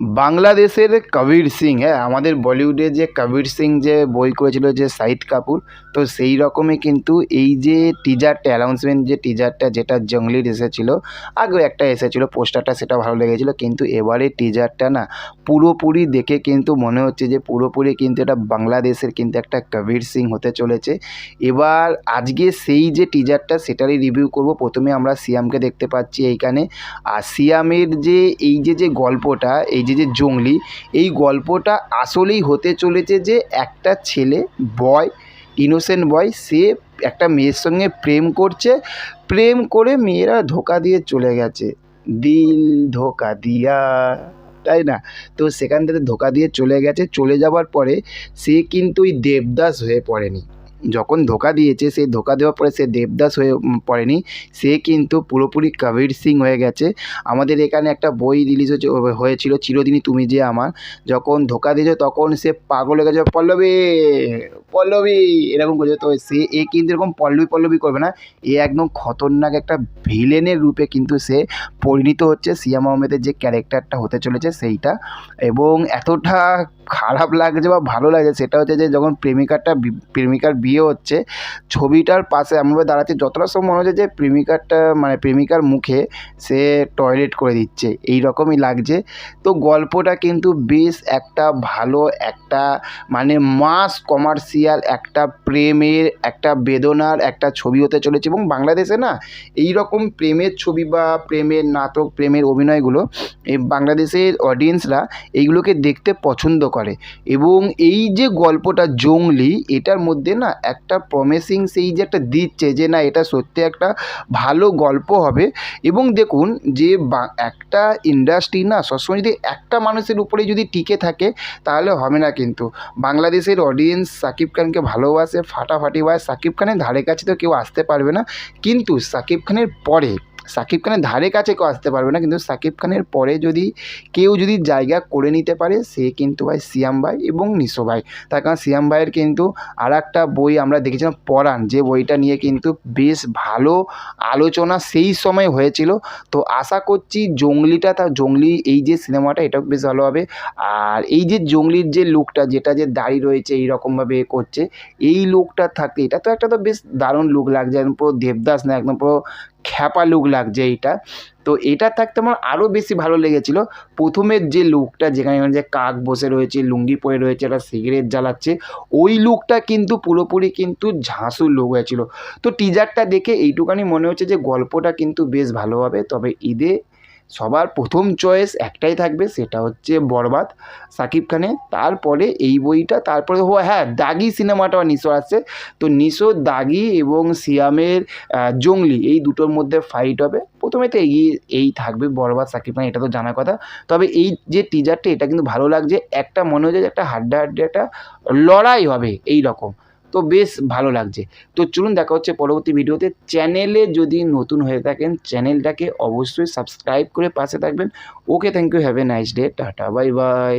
বাংলাদেশের কবির সিং হ্যাঁ আমাদের বলিউডে যে কবির সিং যে বই করেছিল যে শাহিদ কাপুর, তো সেই রকমই কিন্তু এই যে টিজারটা অ্যানাউন্সমেন্ট যে টিজারটা যেটা জঙ্গলির এসেছিল আগেও একটা এসেছিল পোস্টারটা সেটা ভালো লেগেছিলো, কিন্তু এবারে টিজারটা না পুরোপুরি দেখে কিন্তু মনে হচ্ছে যে পুরোপুরি কিন্তু এটা বাংলাদেশের কিন্তু একটা কবির সিং হতে চলেছে। এবার আজকে সেই যে টিজারটা সেটারই রিভিউ করব। প্রথমে আমরা সিয়ামকে দেখতে পাচ্ছি এইখানে। আর সিয়ামের যে, এই যে যে গল্পটা, এই যে যে জঙ্গলি, এই গল্পটা আসলেই হতে চলেছে যে একটা ছেলে বয় ইনোসেন্ট বয় সে একটা মেয়ের সঙ্গে প্রেম করছে। প্রেম করে মেয়েরা ধোকা দিয়ে চলে গেছে। দিল ধোকা দিয়া। তাই না? তো সেখান থেকে ধোকা দিয়ে চলে গেছে। চলে যাওয়ার পরে সে কিন্তু ওই দেবদাস হয়ে পড়েনি। যখন ধোকা দিয়েছে, সে ধোকা দেওয়ার পরে সে দেবদাস হয়ে পড়েনি। সে কিন্তু পুরোপুরি কবির সিং হয়ে গেছে। আমাদের এখানে একটা বই রিলিজ হয়েছে হয়েছিল চিরদিনই তুমি যে আমার। যখন ধোকা দিয়েছে তখন সে পাগল হয়ে গেছে, পল্লবী! পল্লবী, এরকম করছে তো সে, এ কিন্তু এরকম পল্লবী পল্লবী করবে না। এ একদম খতরনাক একটা ভিলেনের রূপে কিন্তু সে পরিণত হচ্ছে। সিয়াম আহমেদের যে ক্যারেক্টারটা হতে চলেছে সেইটা। এবং এতটা খারাপ লাগছে বা ভালো লাগছে, সেটা হচ্ছে যে যখন প্রেমিকারটা প্রেমিকার বিয়ে হচ্ছে, ছবিটার পাশে এমনভাবে দাঁড়াচ্ছে, যতটা সময় মনে হচ্ছে যে প্রেমিকারটা মানে প্রেমিকার মুখে সে টয়লেট করে দিচ্ছে। এই রকমই লাগছে। তো গল্পটা কিন্তু বেশ একটা ভালো একটা মানে মাস কমার্শিয়াল একটা প্রেমের, একটা বেদনার, একটা ছবি হতে চলেছে এবং বাংলাদেশে না এই রকম প্রেমের ছবি বা প্রেমের নাটক, প্রেমের অভিনয়গুলো এই বাংলাদেশের অডিয়েন্সরা এইগুলোকে দেখতে পছন্দ করে এবং এই যে গল্পটা জংলি এটার মধ্যে না একটা প্রমিসিং সেই যে একটা দিচ্ছে যে না এটা সত্যি একটা ভালো গল্প হবে এবং দেখুন যে একটা ইন্ডাস্ট্রি না সবসময় যদি একটা মানুষের উপরে যদি টিকে থাকে তাহলে হবে না কিন্তু। বাংলাদেশের অডিয়েন্স সাকিব খানকে ভালোবাসে, ফাটাফাটি ভাই সাকিব খানের ধারে কাছে তো কেউ আসতে পারবে না। কিন্তু সাকিব খানের পরে সাকিব খানের ধারে কাছে কেউ আসতে পারবে না, কিন্তু সাকিব খানের পরে যদি কেউ যদি জায়গা করে নিতে পারে, সে কিন্তু ভাই সিয়াম ভাই এবং নিশো ভাই। তার কারণ সিয়াম ভাইয়ের কিন্তু আর একটা বই আমরা দেখেছিলাম, পরাণ। যে বইটা নিয়ে কিন্তু বেশ ভালো আলোচনা সেই সময় হয়েছিল। তো আশা করছি জঙ্গলিটা তা, জঙ্গলি এই যে সিনেমাটা, এটাও বেশ ভালো হবে। আর এই যে জঙ্গলির যে লুকটা, যেটা যে দাড়ি রয়েছে, এই রকমভাবে এ করছে, এই লুকটা থাকতে, এটা তো একটা তো বেশ দারুণ লুক লাগছে, একদম পুরো দেবদাস না, একদম পুরো খ্যাপা লুক লাগছে এইটা। তো এটা থাকতে আমার আরও বেশি ভালো লেগেছিলো। প্রথমের যে লুকটা যেখানে যে কাক বসে রয়েছে, লুঙ্গি পরে রয়েছে, একটা সিগারেট জ্বালাচ্ছে, ওই লুকটা কিন্তু পুরোপুরি কিন্তু ঝাঁসুর লুক হয়েছিলো। তো টিজারটা দেখে এইটুকানি মনে হচ্ছে যে গল্পটা কিন্তু বেশ ভালো হবে তবে ঈদে সবার প্রথম চয়েস একটাই থাকবে, সেটা হচ্ছে বরবাদ সাকিব খানের। তারপরে এই বইটা, তারপরে ও হ্যাঁ দাগি সিনেমাটাও নিশো আসছে। তো নিশো দাগি এবং সিয়ামের জঙ্গলি এই দুটোর মধ্যে ফাইট হবে। প্রথমে তো এগিয়ে, এই থাকবে বরবাদ সাকিব খান এটা তো জানার কথা। তবে এই যে টিজারটা এটা কিন্তু ভালো লাগছে। একটা মনে হচ্ছে একটা হাড্ডাহাড্ডি একটা লড়াই হবে এই রকম তো বেশ ভালো লাগছে। তো চলুন দেখা হচ্ছে পরবর্তী ভিডিওতে। চ্যানেলে যদি নতুন হয়ে থাকেন, চ্যানেলটাকে অবশ্যই সাবস্ক্রাইব করে পাশে থাকবেন। Okay thank you have a nice day tata bye bye